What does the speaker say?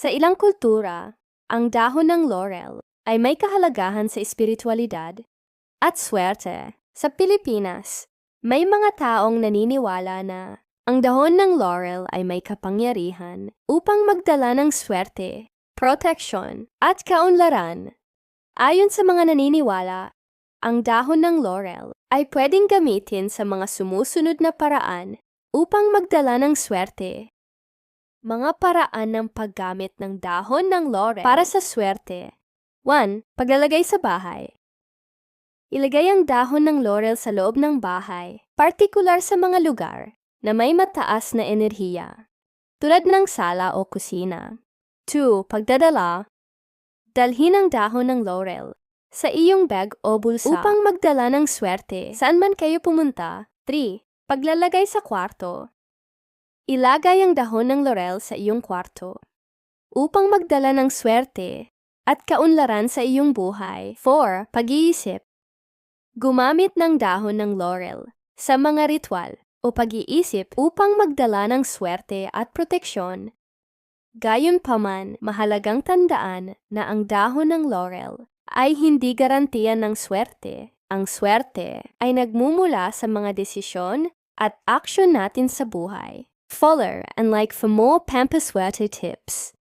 Sa ilang kultura, ang dahon ng laurel ay may kahalagahan sa espiritualidad at swerte. Sa Pilipinas, may mga taong naniniwala na ang dahon ng laurel ay may kapangyarihan upang magdala ng swerte, protection, at kaunlaran. Ayon sa mga naniniwala, ang dahon ng laurel ay pwedeng gamitin sa mga sumusunod na paraan upang magdala ng swerte. Mga paraan ng paggamit ng dahon ng laurel para sa swerte. 1. Paglalagay sa bahay. Ilagay ang dahon ng laurel sa loob ng bahay, partikular sa mga lugar na may mataas na enerhiya, tulad ng sala o kusina. 2. Pagdadala. Dalhin ang dahon ng laurel sa iyong bag o bulsa upang magdala ng swerte saan man kayo pumunta. 3. Paglalagay sa kwarto. Ilagay ang dahon ng laurel sa iyong kwarto upang magdala ng swerte at kaunlaran sa iyong buhay. 4. Pag-iisip. Gumamit ng dahon ng laurel sa mga ritual o pag-iisip upang magdala ng swerte at proteksyon. Gayunpaman, mahalagang tandaan na ang dahon ng laurel ay hindi garantiyan ng swerte. Ang swerte ay nagmumula sa mga desisyon at aksyon natin sa buhay. Follow and like for more Pampaswerte tips.